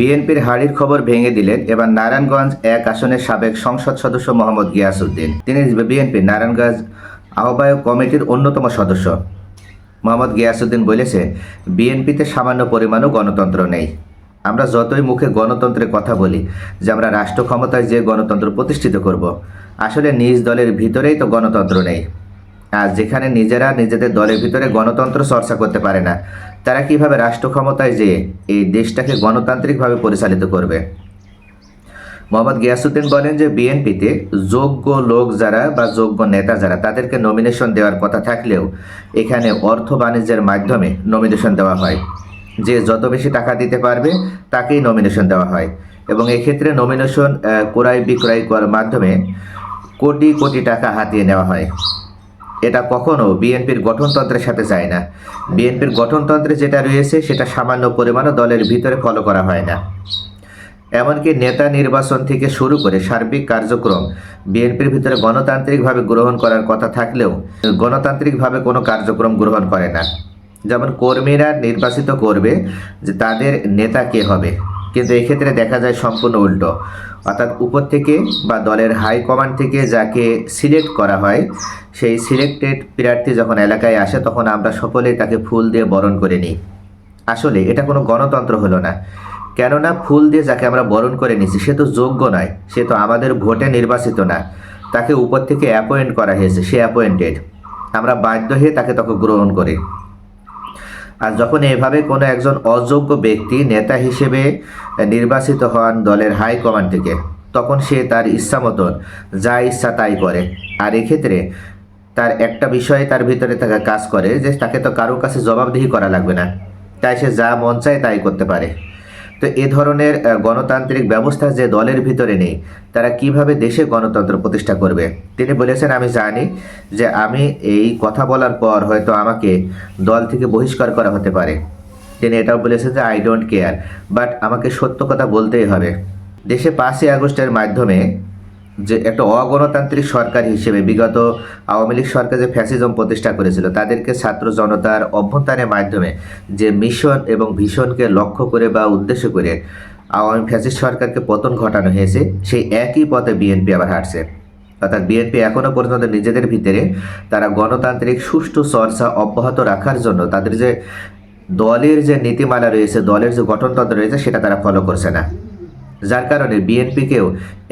বিএনপির হাড়ির খবর ভেঙে দিলেন এবার নারায়ণগঞ্জ এক আসনের সাবেক সংসদ সদস্য মোহাম্মদ গিয়াসউদ্দিন। তিনি বিএনপি নারায়ণগঞ্জ আহ্বায়ক কমিটির অন্যতম সদস্য। মোহাম্মদ গিয়াসউদ্দিন বলেছে, বিএনপিতে সামান্য পরিমাণও গণতন্ত্র নেই। আমরা যতই মুখে গণতন্ত্রের কথা বলি যে আমরা রাষ্ট্র ক্ষমতায় যে গণতন্ত্র প্রতিষ্ঠিত করব, আসলে নিজ দলের ভিতরেই তো গণতন্ত্র নেই। যেখানে নিজেরা নিজেদের দলের ভিতরে গণতন্ত্র চর্চা করতে পারে না, তারা কীভাবে রাষ্ট্র ক্ষমতায় যেয়ে এই দেশটাকে গণতান্ত্রিকভাবে পরিচালিত করবে? মোহাম্মদ গিয়াসুদ্দিন বলেন যে বিএনপিতে যোগ্য লোক যারা বা যোগ্য নেতা যারা, তাদেরকে নমিনেশন দেওয়ার কথা থাকলেও এখানে অর্থ বাণিজ্যের মাধ্যমে নমিনেশন দেওয়া হয়। যে যত বেশি টাকা দিতে পারবে, তাকেই নমিনেশন দেওয়া হয়। এবং এক্ষেত্রে নমিনেশন ক্রয় বিক্রয় করার মাধ্যমে কোটি কোটি টাকা হাতিয়ে নেওয়া হয়। এটা কখনো বিএনপির গঠনতন্ত্রের সাথে যায় না। বিএনপির গঠনতন্ত্রে যেটা রয়েছে, সেটা সামান্য পরিমাণও দলের ভিতরে ফলো করা হয় না। এমনকি নেতা নির্বাচন থেকে শুরু করে সার্বিক কার্যক্রম, বিএনপির ভিতরে গণতান্ত্রিকভাবে গ্রহণ করার কথা থাকলেও গণতান্ত্রিকভাবে কোনো কার্যক্রম গ্রহণ করে না। যেমন কর্মীরা নির্বাচিত করবে যে তাদের নেতা কে হবে। কিন্তু এক্ষেত্রে দেখা যায় সম্পূর্ণ উল্টো। অর্থাৎ উপর থেকে বা দলের হাই কমান্ড থেকে যাকে সিলেক্ট করা হয়, সেই সিলেক্টেড প্রার্থী যখন এলাকায় আসে, তখন আমরা সকলেই তাকে ফুল দিয়ে বরণ করে নিই। আসলে এটা কোনো গণতন্ত্র হলো না। কেননা ফুল দিয়ে যাকে আমরা বরণ করে নিছি, সে তো যোগ্য নয়, সে তো আমাদের ভোটে নির্বাচিত না। তাকে উপর থেকে অ্যাপয়েন্ট করা হয়েছে, সে অ্যাপয়েন্টেড আমরা বাধ্য হয়ে তাকে তখন গ্রহণ করি। আর যখন এভাবে কোনো একজন অযোগ্য ব্যক্তি নেতা হিসেবে নির্বাচিত হন দলের হাইকমান্ড থেকে, তখন সে তার ইচ্ছা মতন যা ইচ্ছা তাই করে। আর এক্ষেত্রে তার একটা বিষয়ে তার ভিতরে থাকা কাজ করে যে তাকে তো কারোর কাছে জবাবদিহি করা লাগবে না। তাই সে যা মন চায় তাই করতে পারে। তো এ ধরনের গণতান্ত্রিক ব্যবস্থা যে দলের ভিতরে নেই, তারা কীভাবে দেশে গণতন্ত্র প্রতিষ্ঠা করবে? তিনি বলেছেন, আমি জানি যে আমি এই কথা বলার পর হয়তো আমাকে দল থেকে বহিষ্কার করা হতে পারে। তিনি এটাও বলেছেন যে আই ডোন্ট কেয়ার বাট আমাকে সত্য কথা বলতেই হবে। দেশে পাঁচই আগস্টের মাধ্যমে যে একটা অগণতান্ত্রিক সরকার হিসেবে বিগত আওয়ামী লীগ সরকার যে ফ্যাসিজম প্রতিষ্ঠা করেছিল, তাদেরকে ছাত্র জনতার অভ্যন্তরের মাধ্যমে যে মিশন এবং ভীষণকে লক্ষ্য করে বা উদ্দেশ্য করে আওয়ামী ফ্যাসিস্ট সরকারকে পতন ঘটানো হয়েছে, সেই একই পথে বিএনপি আবার হাঁটছে অর্থাৎ বিএনপি এখনও পর্যন্ত নিজেদের ভিতরে তারা গণতান্ত্রিক সুষ্ঠু চর্চা অব্যাহত রাখার জন্য তাদের যে দলের যে নীতিমালা রয়েছে, দলের যে গঠনতন্ত্র রয়েছে, সেটা তারা ফলো করছে না। যার কারণে বিএনপিকেও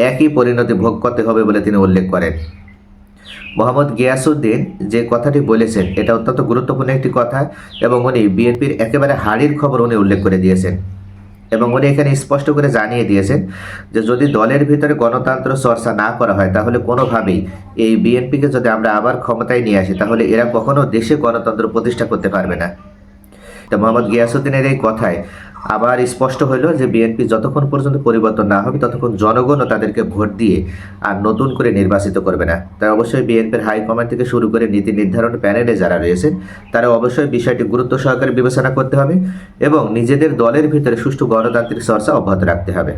একই পরিণতি ভোগ করতে হবে বলে তিনি উল্লেখ করেন। মোহাম্মদ গিয়াসুদ্দিন যে কথাটি বলেছেন, এটা অত্যন্ত গুরুত্বপূর্ণ একটি কথা এবং উনি বিএনপির একেবারে হাড়ির খবর উনি উল্লেখ করে দিয়েছেন এবং উনি এখানে স্পষ্ট করে জানিয়ে দিয়েছেন যে যদি দলের ভিতরে গণতন্ত্র চর্চা না করা হয়, তাহলে কোনোভাবেই এই বিএনপিকে যদি আমরা আবার ক্ষমতায় নিয়ে আসি, তাহলে এরা কখনো দেশে গণতন্ত্র প্রতিষ্ঠা করতে পারবে না। তা মোহাম্মদ গিয়াসুদ্দিনের এই কথায় আবার স্পষ্ট হইল যে বিএনপি যতক্ষণ পর্যন্ত পরিবর্তন না হবে, ততক্ষণ জনগণও তাদেরকে ভোট দিয়ে আর নতুন করে নির্বাচিত করবে না। তাই অবশ্যই বিএনপির হাইকমান্ড থেকে শুরু করে নীতি নির্ধারণ প্যানেলে যারা রয়েছেন, তারা অবশ্যই বিষয়টি গুরুত্ব সহকারে বিবেচনা করতে হবে এবং নিজেদের দলের ভিতরে সুষ্ঠু গণতান্ত্রিক চর্চা অব্যাহত রাখতে হবে।